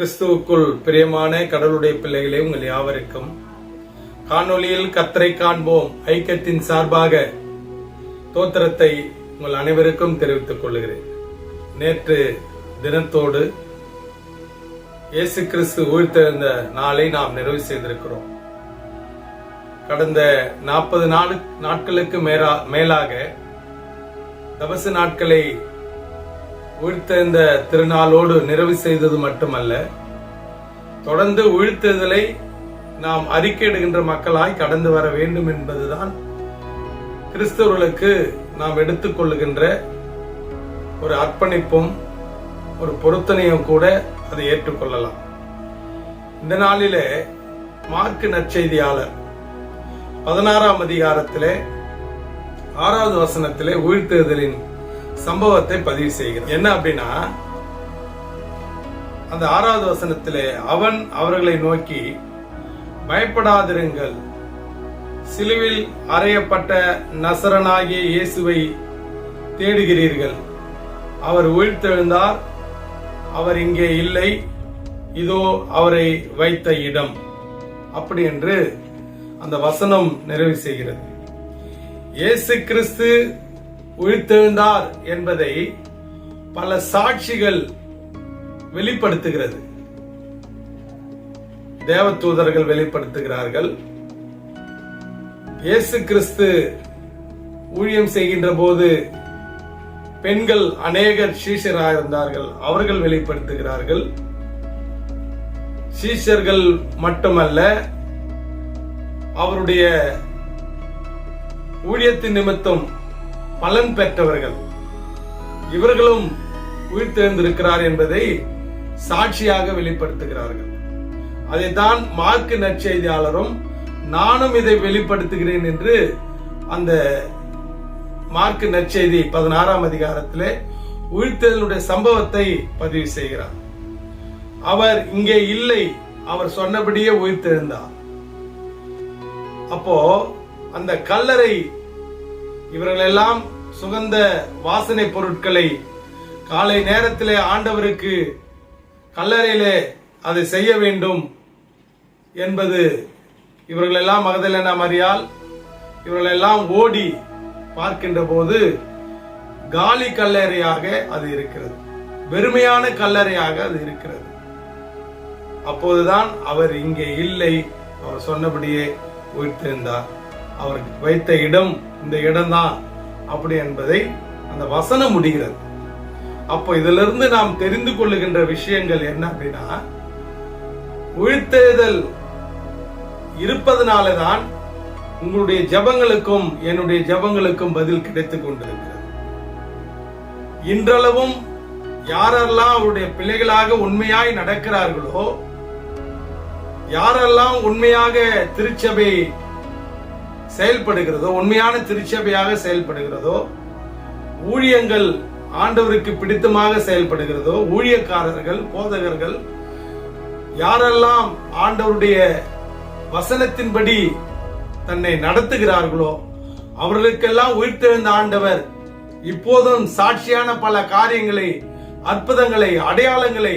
கிறிஸ்துவுக்குள் பிரியமான கடவுளுடைய பிள்ளைகளே உங்கள் யாவருக்கும் காணொளியில் கத்தரை காண்போம். ஐக்கியத்தின் சார்பாக தோத்திரத்தை உங்கள் அனைவருக்கும் தெரிவித்துக் கொள்கிறேன். நேற்று தினத்தோடு இயேசு கிறிஸ்து உயிர்த்தெழுந்த நாளை நாம் நிறைவு செய்திருக்கிறோம். கடந்த நாற்பது நாள் நாட்களுக்கு மேலா மேலாக தபசு நாட்களை உயிர்த்தெழுந்த திருநாளோடு நிறைவு செய்தது மட்டுமல்ல தொடர்ந்து உயிர்த்தெழுதலை நாம் அறிக்கையிடுகின்ற மக்களாய் கடந்து வர வேண்டும் என்பதுதான் கிறிஸ்தவர்களுக்கு நாம் எடுத்துக்கொள்ளுகின்ற ஒரு அர்ப்பணிப்பும் ஒரு பொருத்தனையும் கூட அதை ஏற்றுக்கொள்ளலாம். இந்த நாளிலே மார்க்கு நற்செய்தியாளர் பதினாறாம் அதிகாரத்திலே ஆறாவது வசனத்திலே உயிர்த்தெழுதலின் சம்பவத்தை பதிவு செய்கிறார். என்ன அப்படின்னா அந்த ஆறாவது வசனத்திலே அவன் அவர்களை நோக்கி பயப்படாதிருங்கள். சிலுவில் அறையப்பட்ட நசரனாகிய இயேசுவை தேடுகிறீர்கள். அவர் உயிர்த்தெழுந்தார். அவர் இங்கே இல்லை. இதோ அவரை வைத்த இடம். அப்படி என்று அந்த வசனம் நிறைவு செய்கிறது. இயேசு கிறிஸ்து உயிர்த்தெழுந்தார் என்பதை பல சாட்சிகள் வெளிப்படுத்துகிறது. தேவதூதர்கள் வெளிப்படுத்துகிறார்கள். இயேசு கிறிஸ்து ஊழியம் செய்கின்ற போது பெண்கள் அநேகர் சீஷராக இருந்தார்கள். அவர்கள் வெளிப்படுத்துகிறார்கள். சீஷர்கள் மட்டுமல்ல அவருடைய ஊழியத்தின் நிமித்தம் பலன் பெற்றவர்கள். இவர்களும் உயிர்த்தெழுந்திருக்கிறார் என்பதை சாட்சியாக வெளிப்படுத்துகிறார்கள். அதைத்தான் மார்க்கு நற்செய்தியாளரும் நானும் இதை வெளிப்படுத்துகிறேன் என்று அந்த மார்க்கு நற்செய்தி பதினாறாம் அதிகாரத்திலே உயிர்த்தெழுதலுடைய சம்பவத்தை பதிவு செய்கிறார். அவர் இங்கே இல்லை அவர் சொன்னபடியே உயிர்த்தெழுந்தார். அப்போ அந்த கல்லறை இவர்கள் எல்லாம் சுகந்த வாசனை பொருட்களை காலை நேரத்திலே ஆண்டவருக்கு கல்லறையிலே அதை செய்ய வேண்டும் என்பது இவர்களெல்லாம் மகதலேனா மரியால் இவர்களெல்லாம் ஓடி பார்க்கின்ற போது காலி கல்லறையாக அது இருக்கிறது. வெறுமையான கல்லறையாக அது இருக்கிறது. அப்போதுதான் அவர் இங்கே இல்லை. அவர் சொன்னபடியே உயிர்த்திருந்தார் அவர் வைத்த இடம் இந்த இடம்தான். அப்படி என்பதை அந்த வசனம் முடிகிறது. அப்போ இதுல இருந்து நாம் தெரிந்து கொள்ளுகின்ற விஷயங்கள் என்ன அப்படின்னா உயிர்த்தெழுதல் இருப்பதனாலதான் உங்களுடைய ஜபங்களுக்கும் என்னுடைய ஜபங்களுக்கும் பதில் கிடைத்துக் கொண்டிருக்கிறது. இன்றளவும் யாரெல்லாம் அவருடைய பிள்ளைகளாக உண்மையாய் நடக்கிறார்களோ யாரெல்லாம் உண்மையாக திருச்சபை செயல்படுகிறதோ உண்மையான திருச்சபையாக செயல்படுகிறதோ ஊழியங்கள் ஆண்டவருக்கு பிடித்தமாக செயல்படுகிறதோ ஊழியக்காரர்கள் போதகர்கள் யாரெல்லாம் ஆண்டவருடைய வசனத்தின்படி தன்னை நடத்துகிறார்களோ அவர்களுக்கெல்லாம் உயிர்த்தெழுந்த ஆண்டவர் இப்போதும் சாட்சியான பல காரியங்களை அற்புதங்களை அடையாளங்களை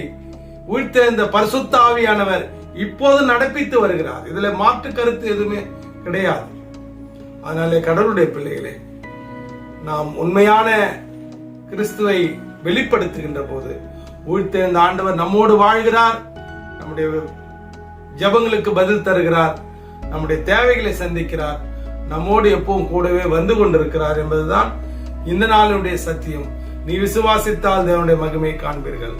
உயிர்த்தெழுந்த பரிசுத்தாவியானவர் இப்போது நடப்பித்து வருகிறார். இதுல மாற்று கருத்து எதுவுமே கிடையாது. அதனாலே கடவுளுடைய பிள்ளைகளே நாம் உண்மையான கிறிஸ்துவை வெளிப்படுத்துகின்ற போது உயிர்த்தெழுந்த ஆண்டவர் நம்மோடு வாழ்கிறார். நம்முடைய ஜபங்களுக்கு பதில் தருகிறார். நம்முடைய தேவைகளை சந்திக்கிறார். நம்மோடு எப்பவும் கூடவே வந்து கொண்டிருக்கிறார் என்பதுதான் இந்த நாளுடைய சத்தியம். நீ விசுவாசித்தால் தேவனுடைய மகிமை காண்பீர்கள்.